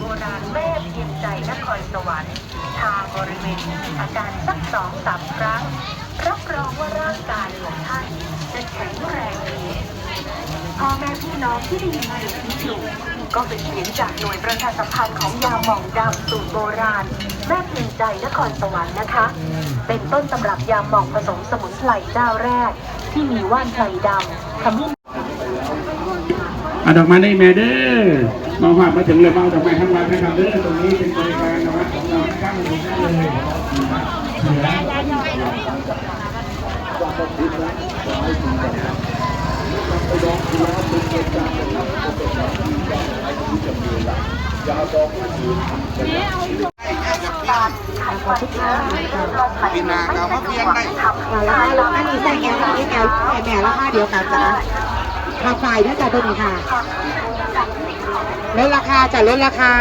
โบราณแม่เพียงใจนครสวรรค์ทางบริเวณอาการสักสองสามครั้ง รับรองว่าร่างกายของท่านจะแข็งแรงดีพ่อแม่พี่น้องที่ได้ยินเสียงนี้อยู่ก็เป็นเสียงจากหน่วยประชาสัมพันธ์ของยาหม่องดำสูตรโบราณ แม่เพียงใจนครสวรรค์นะคะ เป็นต้นตำรับยาหม่องผสมสมุนไพรเจ้าแรก ที่มีว่านไพรดำขมิ้นอาดอกไม้ได้แม่เด้อ มาหอดมาถึงเลยมาเอาดอกไมทั้งวันนะครับเด้อตรงนี้เป็นบริการนะวัดของเรานะครับมาดูได้เลยปีนาเกามาเพียงได้ราคาเราไม่มีไส้แอลกับแอลแม่ราคาเดียวกันจ้ะราคาด้วยจ้ะตัวนี้ค่ะ ลดราคาจ้ะลดราคา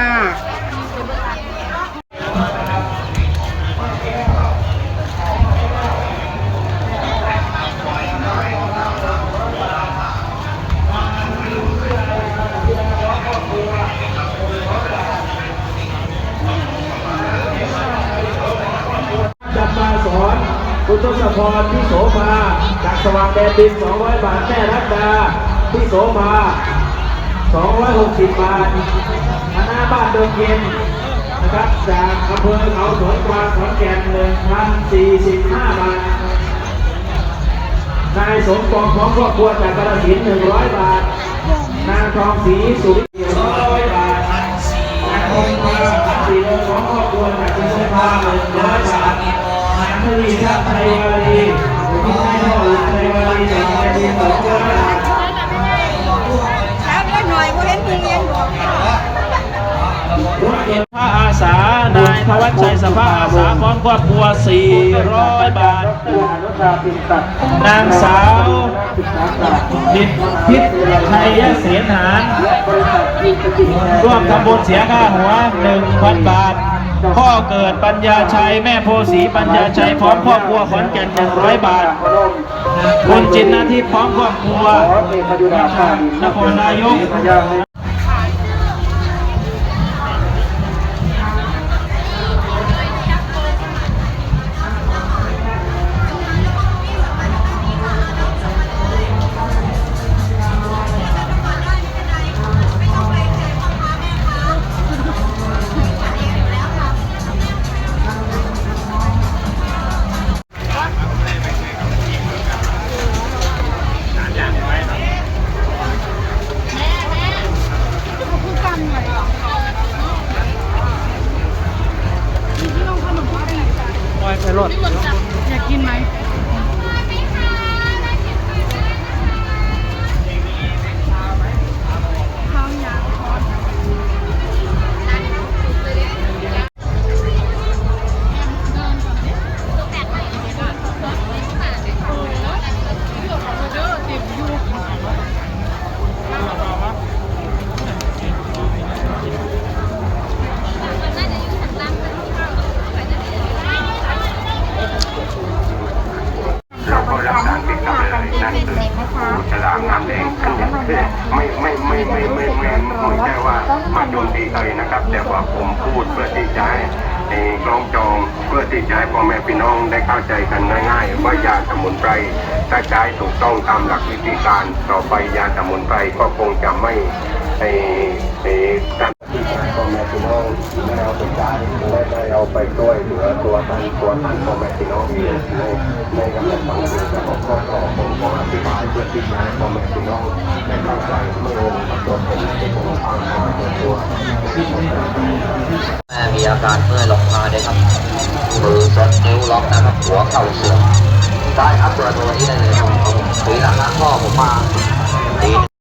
จับมาสอนคุณทศพรที่โสภาจากสว่างแดนดิน200 บาทแม่รัตดาที่โสภา 260 บาทคณะบ้านเดิมเย็นนะครับจากอำเภอเขาสวนกวางขอนแก่น1,045 บาท นายสมปองพร้อมครอบครัวจากกระสิน100 บาท นางทองศรีสุริย100 บาท นางองค์มาสีเดินของครอบครัวจากกระสิงห์ภา100 บาท นางพลีทัพไทยวารีที่ให้พ่อหลานไทยวารีจากแผ่นดิน200านายทวัชชัยสภาอาสาพร้อมครอบครัว 400 บาท นางสาวดิดพิษชัยเสียนหารร่วมทำบุญเสียค่าหัว 1,000 บาทพ่อเกิดปัญญาชัย แม่โพสีปัญญาชัย พร้อมครอบครัวขอนแก่น100บาทคุณจินนาทิพย์พร้อมครอบครัวนครนายก อยากกินไหม นั่นคือฉลามน้ำแดงคือไม่ไม่ไม่ไม่ไม่ไม่ไม่ใช่ว่ามาโจมตีใครนะครับ แต่ว่าผมพูดเพื่อที่จะให้ในกล้องจองเพื่อที่จะให้พ่อแม่พี่น้องได้เข้าใจกันง่ายๆว่ายาสมุนไพรถ้าใช้ถูกต้องตามหลักวิธีการต่อไปยาสมุนไพรก็คงจะไม่ไอ้ พี่น้องได้เอาไปใช้และได้เอาไปช่วยเหลือตัวท่านตัวท่านพ่อแม่พี่น้องที่ในในกำลังฟังอยู่จะบอกข้อต่อผมขออธิบายเพื่อที่จะให้พ่อแม่พี่น้องได้เข้าใจเมื่อตัวผมเป็นคนฟังของตัวแม่มีอาการเมื่อยลงมาเลยครับมือซ้อนนิ้วล็อกนะครับหัวเข่าเสื่อมได้ครับเปิดตัวนี้ได้เลยผมผมถุยหลังล้าพ่อผมมาตี